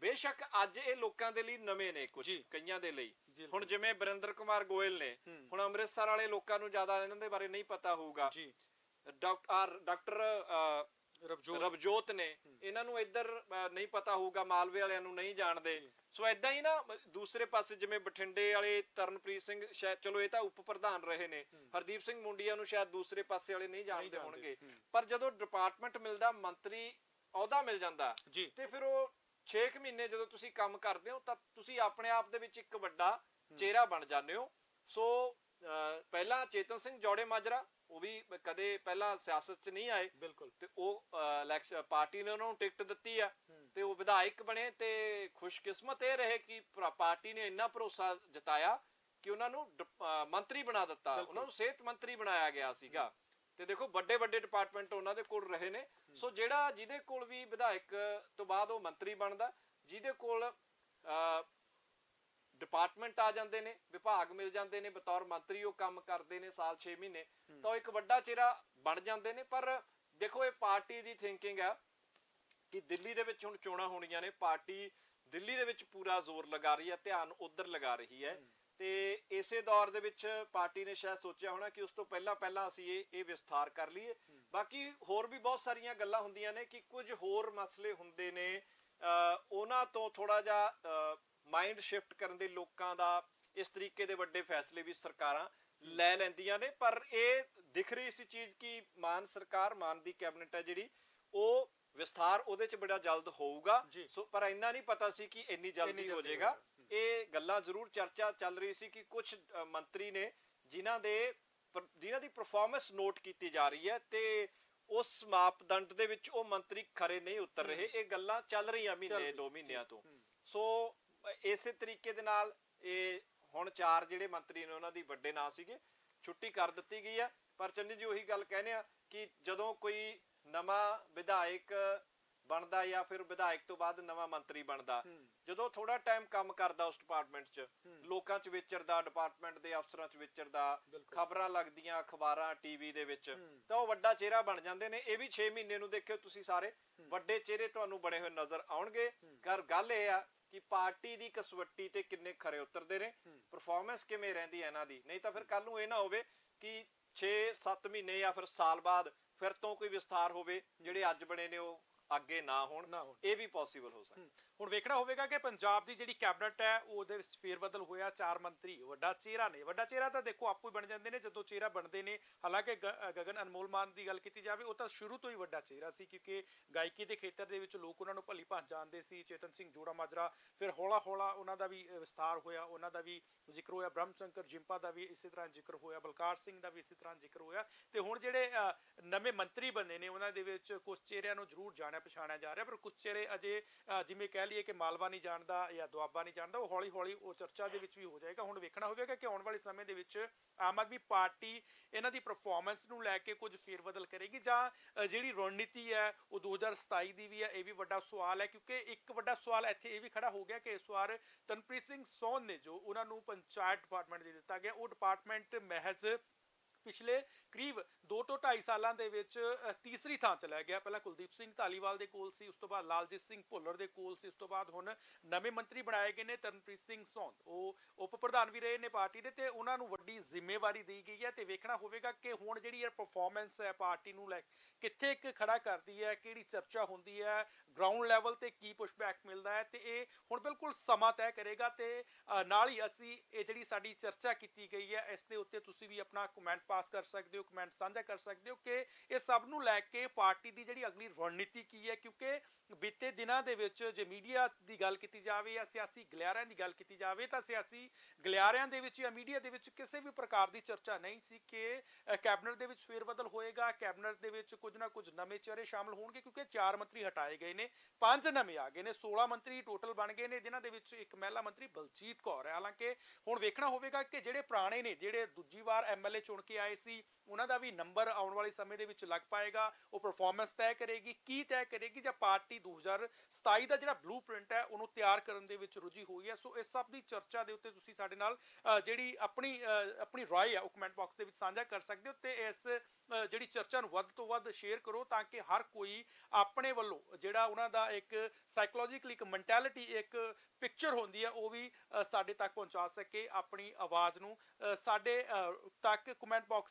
ਬੇਸ਼ੱਕ ਅੱਜ ਇਹ ਲੋਕਾਂ ਦੇ ਲਈ ਨਵੇਂ ਨੇ ਕੁਝ ਕਈਆਂ ਦੇ ਲਈ। ਹੁਣ ਜਿਵੇਂ ਬਰਿੰਦਰ ਕੁਮਾਰ ਗੋਇਲ ਨੇ ਹੁਣ ਅੰਮ੍ਰਿਤਸਰ ਵਾਲੇ ਲੋਕਾਂ ਨੂੰ ਜ਼ਿਆਦਾ ਇਹਨਾਂ ਦੇ ਬਾਰੇ ਨਹੀਂ ਪਤਾ ਹੋਊਗਾ। ਜੀ। Doctor doctor Ravjot. ਨੇ ਇਹਨਾਂ ਨੂੰ ਇੱਧਰ ਨਹੀਂ ਪਤਾ ਹੋਊਗਾ ਮਾਲਵੇ ਵਾਲਿਆਂ ਨੂੰ ਨਹੀਂ ਜਾਣਦੇ। ਸੋ ਐਦਾਂ ਹੀ ਨਾ ਦੂਸਰੇ ਪਾਸੇ ਜਿਵੇਂ ਬਠਿੰਡੇ ਵਾਲੇ ਤਰਨਪ੍ਰੀਤ ਸਿੰਘ ਸ਼ਾਇਦ ਚਲੋ ਇਹ ਤਾਂ ਉਪ ਪ੍ਰਧਾਨ ਰਹੇ ਨੇ ਹਰਦੀਪ ਸਿੰਘ ਮੁੰਡੀਆ ਨੂੰ ਸ਼ਾਇਦ ਦੂਸਰੇ ਪਾਸੇ ਵਾਲੇ ਨਹੀਂ ਜਾਣਦੇ ਹੋਣਗੇ। ਪਰ ਜਦੋਂ ਡਿਪਾਰਟਮੈਂਟ ਮਿਲਦਾ ਮੰਤਰੀ ਅਹੁਦਾ ਮਿਲ ਜਾਂਦਾ ਤੇ ਫਿਰ ਉਹ 6 ਮਹੀਨੇ ਜਦੋਂ ਤੁਸੀਂ ਕੰਮ ਕਰਦੇ ਹੋ ਤਾਂ ਤੁਸੀਂ ਆਪਣੇ ਆਪ ਦੇ ਵਿੱਚ ਇੱਕ ਵੱਡਾ ਚਿਹਰਾ ਬਣ ਜਾਂਦੇ ਹੋ। ਸੋ ਪਹਿਲਾਂ ਚੇਤਨ ਸਿੰਘ ਜੋੜੇ ਮਾਜਰਾ ਉਹ ਵੀ ਕਦੇ ਪਹਿਲਾਂ ਸਿਆਸਤ 'ਚ ਨਹੀਂ ਆਏ। ਬਿਲਕੁਲ। ਤੇ ਉਹ ਪਾਰਟੀ ਨੇ ਉਹਨਾਂ ਨੂੰ ਟਿਕਟ ਦਿੱਤੀ ਆ। ਤੇ ਉਹ ਵਿਧਾਇਕ ਬਣੇ ਤੇ ਖੁਸ਼ਕਿਸਮਤ ਇਹ ਰਹੇ ਕਿ ਪ੍ਰ- ਪਾਰਟੀ ਨੇ ਇੰਨਾ ਭਰੋਸਾ ਜਤਾਇਆ ਕਿ ਉਹਨਾਂ ਨੂੰ ਮੰਤਰੀ ਬਣਾ ਦਿੱਤਾ। ਉਹਨਾਂ ਨੂੰ ਸਿਹਤ ਮੰਤਰੀ ਬਣਾਇਆ ਗਿਆ ਸੀਗਾ। ਤੇ ਦੇਖੋ ਵੱਡੇ ਵੱਡੇ ਡਿਪਾਰਟਮੈਂਟ ਉਹਨਾਂ ਦੇ ਕੋਲ ਰਹੇ ਨੇ। ਸੋ ਜਿਹੜਾ ਜਿਹਦੇ ਕੋਲ ਵੀ ਵਿਧਾਇਕ ਤੋਂ ਬਾਅਦ ਉਹ ਮੰਤਰੀ ਬਣਦਾ ਜਿਹਦੇ ਕੋਲ ਡਿਪਾਰਟਮੈਂਟ ਆ ਜਾਂਦੇ ਨੇ ਵਿਭਾਗ ਮਿਲ ਜਾਂਦੇ ਨੇ ਬਤੌਰ ਮੰਤਰੀ ਉਹ ਕੰਮ ਕਰਦੇ ਨੇ ਸਾਲ 6 ਮਹੀਨੇ ਤਾਂ ਉਹ ਇੱਕ ਵੱਡਾ ਚਿਹਰਾ ਬਣ ਜਾਂਦੇ ਨੇ। ਪਰ ਦੇਖੋ ਇਹ ਪਾਰਟੀ ਦੀ ਥਿੰਕਿੰਗ ਆ। ਕਿ ਦਿੱਲੀ ਦੇ ਵਿੱਚ ਹੁਣ ਚੋਣਾਂ ਹੋਣੀਆਂ ਨੇ ਪਾਰਟੀ ਦਿੱਲੀ ਦੇ ਵਿੱਚ ਪੂਰਾ ਜ਼ੋਰ ਲਗਾ ਰਹੀ ਹੈ ਧਿਆਨ ਉਧਰ ਲਗਾ ਰਹੀ ਹੈ। ਤੇ ਇਸੇ ਦੌਰ ਦੇ ਵਿੱਚ ਪਾਰਟੀ ਨੇ ਸ਼ਾਇਦ ਸੋਚਿਆ ਹੋਣਾ ਕਿ ਉਸ ਤੋਂ ਪਹਿਲਾਂ ਪਹਿਲਾਂ ਅਸੀਂ ਇਹ ਇਹ ਵਿਸਥਾਰ ਕਰ ਲਈਏ। ਬਾਕੀ ਹੋਰ ਵੀ ਬਹੁਤ ਸਾਰੀਆਂ ਗੱਲਾਂ ਹੁੰਦੀਆਂ ਨੇ ਕਿ ਕੁਝ ਹੋਰ ਮਸਲੇ ਹੁੰਦੇ ਨੇ। ਉਹਨਾਂ ਤੋਂ ਥੋੜਾ ਜਿਹਾ ਮਾਈਂਡ ਸ਼ਿਫਟ ਕਰਨ ਦੇ ਲੋਕਾਂ ਦਾ ਇਸ ਤਰੀਕੇ ਦੇ ਵੱਡੇ ਫੈਸਲੇ ਵੀ ਸਰਕਾਰਾਂ ਲੈ ਲੈਂਦੀਆਂ ਨੇ। ਪਰ ਇਹ ਦਿਖ ਰਹੀ ਸੀ ਚੀਜ਼ ਕਿ ਮਾਨ ਸਰਕਾਰ ਮਾਨ ਦੀ ਕੈਬਨਿਟ ਹੈ ਜਿਹੜੀ ਉਹ ਵਿਸਥਾਰ ਉਹਦੇ ਚ ਬੜਾ ਜਲਦ ਹੋਊਗਾ। ਸੋ ਪਰ ਇੰਨਾ ਨਹੀਂ ਪਤਾ ਸੀ ਕਿ ਇੰਨੀ ਜਲਦੀ ਹੋ ਜਾਏਗਾ। ਇਹ ਗੱਲਾਂ ਜ਼ਰੂਰ ਚਰਚਾ ਚੱਲ ਰਹੀ ਸੀ ਕਿ ਕੁਝ ਮੰਤਰੀ ਨੇ ਜਿਨ੍ਹਾਂ ਦੇ ਜਿਨ੍ਹਾਂ ਦੀ ਪਰਫਾਰਮੈਂਸ ਨੋਟ ਕੀਤੀ ਜਾ ਰਹੀ ਹੈ ਤੇ ਉਸ ਮਾਪਦੰਡ ਦੇ ਵਿੱਚ ਉਹ ਮੰਤਰੀ ਖਰੇ ਨਹੀਂ ਉਤਰ ਰਹੇ। ਇਹ ਗੱਲਾਂ ਚੱਲ ਰਹੀਆਂ ਮਹੀਨੇ ਦੋ ਮਹੀਨਿਆਂ ਤੋਂ। ਸੋ ਇਸੇ ਤਰੀਕੇ ਦੇ ਨਾਲ ਇਹ ਹੁਣ ਚਾਰ ਜਿਹੜੇ ਮੰਤਰੀ ਨੇ ਉਹਨਾਂ ਦੀ ਵੱਡੇ ਨਾਂ ਸੀਗੇ ਛੁੱਟੀ ਕਰ ਦਿੱਤੀ ਗਈ ਹੈ। ਪਰ ਚੰਨੀ ਜੀ ਉਹੀ ਗੱਲ ਕਹਿੰਦੇ ਆ ਕਿ ਜਦੋਂ ਕੋਈ ਨਵਾਂ ਵਿਧਾਇਕ ਬਣਦਾ ਜਾਂ ਫਿਰ ਵਿਧਾਇਕ ਤੋਂ ਬਾਅਦ ਨਵਾਂ ਮੰਤਰੀ ਬਣਦਾ। ਜਦੋਂ ਥੋੜਾ ਟਾਈਮ ਕੰਮ ਕਰਦਾ ਉਸ ਡਿਪਾਰਟਮੈਂਟ 'ਚ ਲੋਕਾਂ 'ਚ ਵਿਚਰਦਾ ਡਿਪਾਰਟਮੈਂਟ ਦੇ ਅਫਸਰਾਂ 'ਚ ਵਿਚਰਦਾ ਖਬਰਾਂ ਲੱਗਦੀਆਂ ਅਖਬਾਰਾਂ ਟੀਵੀ ਦੇ ਵਿੱਚ ਤਾਂ ਉਹ ਵੱਡਾ ਚਿਹਰਾ ਬਣ ਜਾਂਦੇ ਨੇ। ਇਹ ਵੀ 6 ਮਹੀਨੇ ਨੂੰ ਦੇਖਿਓ ਤੁਸੀਂ ਸਾਰੇ ਵੱਡੇ ਚਿਹਰੇ ਤੁਹਾਨੂੰ ਬਣੇ ਹੋਏ ਨਜ਼ਰ ਆਉਣਗੇ। ਕਰ ਗੱਲ ਇਹ ਆ ਕਿ ਪਾਰਟੀ ਦੀ ਕਸਵੱਟੀ ਤੇ ਕਿੰਨੇ ਖਰੇ ਉਤਰਦੇ ਨੇ। ਪਰਫਾਰਮੈਂਸ ਕਿਵੇਂ ਰਹਿੰਦੀ ਹੈ ਇਹਨਾਂ ਦੀ? ਨਹੀਂ ਤਾਂ ਫਿਰ ਕੱਲ ਨੂੰ ਇਹ ਨਾ ਹੋਵੇ ਕਿ 6-7 ਮਹੀਨੇ ਜਾਂ ਫਿਰ ਸਾਲ ਬਾਅਦ ਫਿਰ ਤੋਂ ਕੋਈ ਵਿਸਥਾਰ ਹੋਵੇ ਜਿਹੜੇ ਅੱਜ ਬਣੇ ਨੇ ਉਹ ਅੱਗੇ ਨਾ ਹੋਣ। ਇਹ ਵੀ ਪੋਸੀਬਲ ਹੋ ਸਕਦਾ ਹੁਣ ਵੇਖਣਾ ਹੋਵੇਗਾ ਕਿ ਪੰਜਾਬ ਦੀ ਜਿਹੜੀ ਕੈਬਨਿਟ ਹੈ ਉਹਦੇ ਵਿੱਚ ਫੇਰਬਦਲ ਹੋਇਆ ਚਾਰ ਮੰਤਰੀ ਵੱਡਾ ਚਿਹਰਾ ਨੇ। ਵੱਡਾ ਚਿਹਰਾ ਤਾਂ ਦੇਖੋ ਆਪੂ ਹੀ ਬਣ ਜਾਂਦੇ ਨੇ ਜਦੋਂ ਚਿਹਰਾ ਬਣਦੇ ਨੇ ਹਾਲਾਂਕਿ ਗਗਨ ਅਨਮੋਲ ਮਾਨ ਦੀ ਗੱਲ ਕੀਤੀ ਜਾਵੇ ਉਹ ਤਾਂ ਸ਼ੁਰੂ ਤੋਂ ਹੀ ਵੱਡਾ ਚਿਹਰਾ ਸੀ ਕਿਉਂਕਿ ਗਾਇਕੀ ਦੇ ਖੇਤਰ ਦੇ ਵਿੱਚ ਲੋਕ ਉਹਨਾਂ ਨੂੰ ਭਲੀ ਭਾਂਤ ਜਾਣਦੇ ਸੀ ਚੇਤਨ ਸਿੰਘ ਜੋੜਾ ਮਾਜਰਾ ਫਿਰ ਹੌਲਾ ਹੌਲਾ ਉਹਨਾਂ ਦਾ ਵੀ ਅ, ਵਿਸਥਾਰ ਹੋਇਆ ਉਹਨਾਂ ਦਾ ਵੀ ਜ਼ਿਕਰ ਹੋਇਆ ਬ੍ਰਹਮ ਸ਼ੰਕਰ ਜਿੰਪਾ ਦਾ ਵੀ ਇਸੇ ਤਰ੍ਹਾਂ ਜ਼ਿਕਰ ਹੋਇਆ ਬਲਕਾਰ ਸਿੰਘ ਦਾ ਵੀ ਇਸੇ ਤਰ੍ਹਾਂ ਜ਼ਿਕਰ ਹੋਇਆ। ਤੇ ਹੁਣ ਜਿਹੜੇ ਅ, ਨਵੇਂ ਮੰਤਰੀ ਬਣੇ ਨੇ ਉਹਨਾਂ ਦੇ ਵਿੱਚ ਕੁਝ ਚਿਹਰਿਆਂ ਨੂੰ ਜ਼ਰੂਰ ਜਾਣਿਆ ਪਛਾਣਿਆ ਜਾ ਰਿਹਾ ਪਰ ਕੁਝ ਚਿਹਰੇ ਅਜੇ ਜਿਵੇਂ ਕਹਿ ਲਈਏ ਕਿ ਮਾਲਵਾ ਨਹੀਂ ਜਾਣਦਾ ਜਾਂ ਦੁਆਬਾ ਨਹੀਂ ਜਾਣਦਾ, ਉਹ ਹੌਲੀ ਹੌਲੀ ਉਹ ਚਰਚਾ ਦੇ ਵਿੱਚ ਵੀ ਹੋ ਜਾਏਗਾ। ਹੁਣ ਵੇਖਣਾ ਹੋਵੇਗਾ ਕਿ ਆਉਣ ਵਾਲੇ ਸਮੇਂ ਦੇ ਵਿੱਚ ਆਮ ਆਦਮੀ ਪਾਰਟੀ ਇਹਨਾਂ ਦੀ ਪਰਫਾਰਮੈਂਸ ਨੂੰ ਲੈ ਕੇ ਕੁਝ ਫੇਰਬਦਲ ਕਰੇਗੀ ਜਾਂ ਜਿਹੜੀ ਰਣਨੀਤੀ ਹੈ, ਉਹ 2027 ਦੀ ਵੀ ਹੈ, ਇਹ ਵੀ ਵੱਡਾ ਸਵਾਲ ਹੈ, ਕਿਉਂਕਿ ਇੱਕ ਵੱਡਾ ਸਵਾਲ ਇੱਥੇ ਇਹ ਵੀ ਖੜਾ ਹੋ ਗਿਆ ਕਿ ਇਸ ਵਾਰ ਤਨਪ੍ਰੀਤ ਸਿੰਘ ਸੋਨ ਨੇ ਜੋ ਉਹਨਾਂ ਨੂੰ ਪੰਚਾਇਤ ਡਿਪਾਰਟਮੈਂਟ ਦੇ ਦਿੱਤਾ ਗਿਆ, ਉਹ ਡਿਪਾਰਟਮੈਂਟ ਮਹਿਜ਼ ਪਿਛਲੇ ਕਰੀਬ 2 ਤੋਂ 2.5 ਸਾਲਾਂ ਦੇ ਵਿੱਚ ਤੀਸਰੀ ਥਾਂ ਚਲਾ ਗਿਆ। ਪਹਿਲਾਂ ਕੁਲਦੀਪ ਸਿੰਘ ਧਾਲੀਵਾਲ ਦੇ ਕੋਲ ਸੀ, ਉਸ ਤੋਂ ਬਾਅਦ ਲਾਲਜੀਤ ਸਿੰਘ ਭੁੱਲਰ ਦੇ ਕੋਲ ਸੀ, ਉਸ ਤੋਂ ਬਾਅਦ ਹੁਣ ਨਵੇਂ ਮੰਤਰੀ ਬਣਾਏ ਗਏ ਨੇ ਤਰਨਪ੍ਰੀਤ ਸਿੰਘ ਸੌਂਦ। ਉਹ ਉਪ ਪ੍ਰਧਾਨ ਵੀ ਰਹੇ ਨੇ ਪਾਰਟੀ ਦੇ ਤੇ ਉਹਨਾਂ ਨੂੰ ਵੱਡੀ ਜ਼ਿੰਮੇਵਾਰੀ ਦੀ ਗਈ ਹੈ ਤੇ ਵੇਖਣਾ ਹੋਵੇਗਾ ਕਿ ਹੁਣ ਜਿਹੜੀ ਇਹ ਪਰਫਾਰਮੈਂਸ ਹੈ ਪਾਰਟੀ ਨੂੰ ਲੈ ਕਿੱਥੇ ਇੱਕ ਖੜਾ ਕਰਦੀ ਹੈ, ਕਿਹੜੀ ਚਰਚਾ ਹੁੰਦੀ ਹੈ ਗਰਾਊਂਡ ਲੈਵਲ ਤੇ ਕੀ ਪੁਸ਼ਬੈਕ ਮਿਲਦਾ ਹੈ ਤੇ ਇਹ ਹੁਣ ਬਿਲਕੁਲ ਸਮਾਂ ਤੈਅ ਕਰੇਗਾ ਤੇ ਨਾਲ ਹੀ ਅਸੀਂ ਇਹ ਜਿਹੜੀ ਸਾਡੀ ਚਰਚਾ ਕੀਤੀ ਗਈ ਹੈ, ਇਸ ਦੇ ਉੱਤੇ ਤੁਸੀਂ ਵੀ ਆਪਣਾ ਕਮੈਂਟ ਪਾਸ ਕਰ ਸਕਦੇ ਹੋ ਕਮੈਂਟ ਸਾਂਝਾ ਕਰ ਸਕਦੇ ਹੋ ਕਿ ਇਹ ਸਭ ਨੂੰ ਲੈ ਕੇ ਪਾਰਟੀ ਦੀ ਜਿਹੜੀ ਅਗਲੀ ਰਣਨੀਤੀ ਕੀ ਹੈ? ਕਿਉਂਕਿ ਬੀਤੇ ਦਿਨਾਂ ਦੇ ਵਿੱਚ ਜੇ ਮੀਡੀਆ ਦੀ ਗੱਲ ਕੀਤੀ ਜਾਵੇ ਜਾਂ ਸਿਆਸੀ ਗਲਿਆਰਿਆਂ ਦੀ ਗੱਲ ਕੀਤੀ ਜਾਵੇ ਤਾਂ ਸਿਆਸੀ ਗਲਿਆਰਿਆਂ ਦੇ ਵਿੱਚ ਜਾਂ ਮੀਡੀਆ ਦੇ ਵਿੱਚ ਕਿਸੇ ਵੀ ਪ੍ਰਕਾਰ ਦੀ ਚਰਚਾ ਨਹੀਂ ਸੀ ਕਿ ਕੈਬਨਿਟ ਦੇ ਵਿੱਚ ਫੇਰਬਦਲ ਹੋਏਗਾ, ਕੈਬਨਿਟ ਦੇ ਵਿੱਚ ਕੁਝ ਨਾ ਕੁਝ ਨਵੇਂ ਚਿਹਰੇ ਸ਼ਾਮਲ ਹੋਣਗੇ ਕਿਉਂਕਿ ਚਾਰ ਮੰਤਰੀ ਹਟਾਏ ਗਏ ਨੇ, ਪੰਜ ਨਵੇਂ ਆ ਗਏ ਨੇ 16 ਮੰਤਰੀ ਟੋਟਲ ਬਣ ਗਏ ਨੇ, ਜਿਨ੍ਹਾਂ ਦੇ ਵਿੱਚ ਇੱਕ ਮਹਿਲਾ ਮੰਤਰੀ ਬਲਜੀਤ ਕੌਰ ਹੈ। ਹਾਲਾਂਕਿ ਹੁਣ ਵੇਖਣਾ ਹੋਵੇਗਾ ਕਿ ਜਿਹੜੇ ਪੁਰਾਣੇ ਨੇ, ਜਿਹੜੇ ਦੂਜੀ ਵਾਰ ਐਮਐਲਏ ਚੁਣ ਕੇ ਆਏ ਸੀ, ਉਹਨਾਂ ਦਾ ਵੀ ਨੰਬਰ ਆਉਣ ਵਾਲੇ ਸਮੇਂ ਦੇ ਵਿੱਚ ਲੱਗ ਪਾਏਗਾ, ਉਹ ਪਰਫਾਰਮੈਂਸ ਤੈਅ ਕਰੇਗੀ। ਕੀ ਤੈਅ ਕਰੇਗੀ? ਜਾਂ ਪਾਰਟੀ 2027 ਦਾ ਜਿਹੜਾ ਬਲੂਪ੍ਰਿੰਟ ਹੈ, ਉਹਨੂੰ ਤਿਆਰ ਕਰਨ ਦੇ ਵਿੱਚ ਰੁੱਝੀ ਹੋਈ ਹੈ। ਸੋ ਇਸ ਸਭ ਦੀ ਚਰਚਾ ਦੇ ਉੱਤੇ ਤੁਸੀਂ ਸਾਡੇ ਨਾਲ ਜਿਹੜੀ ਆਪਣੀ ਆਪਣੀ ਰਾਏ ਹੈ ਉਹ ਕਮੈਂਟ ਬਾਕਸ ਦੇ ਵਿੱਚ ਸਾਂਝਾ ਕਰ ਸਕਦੇ ਹੋ ਤੇ ਇਸ ਜਿਹੜੀ ਚਰਚਾ ਨੂੰ ਵੱਧ ਤੋਂ ਵੱਧ ਸ਼ੇਅਰ ਕਰੋ ਤਾਂ ਕਿ ਹਰ ਕੋਈ ਆਪਣੇ ਵੱਲੋਂ ਜਿਹੜਾ ਉਹਨਾਂ ਦਾ ਇੱਕ ਸਾਈਕੋਲੋਜੀਕਲੀ ਇੱਕ ਮੈਂਟੈਲਿਟੀ ਇੱਕ ਪਿਕਚਰ ਹੁੰਦੀ ਹੈ, ਉਹ ਵੀ ਸਾਡੇ ਤੱਕ ਪਹੁੰਚਾ ਸਕੇ ਆਪਣੀ ਆਵਾਜ਼ ਨੂੰ। ਸਾਡੇ ਤੱਕ ਕਮੈਂਟ ਬਾਕਸ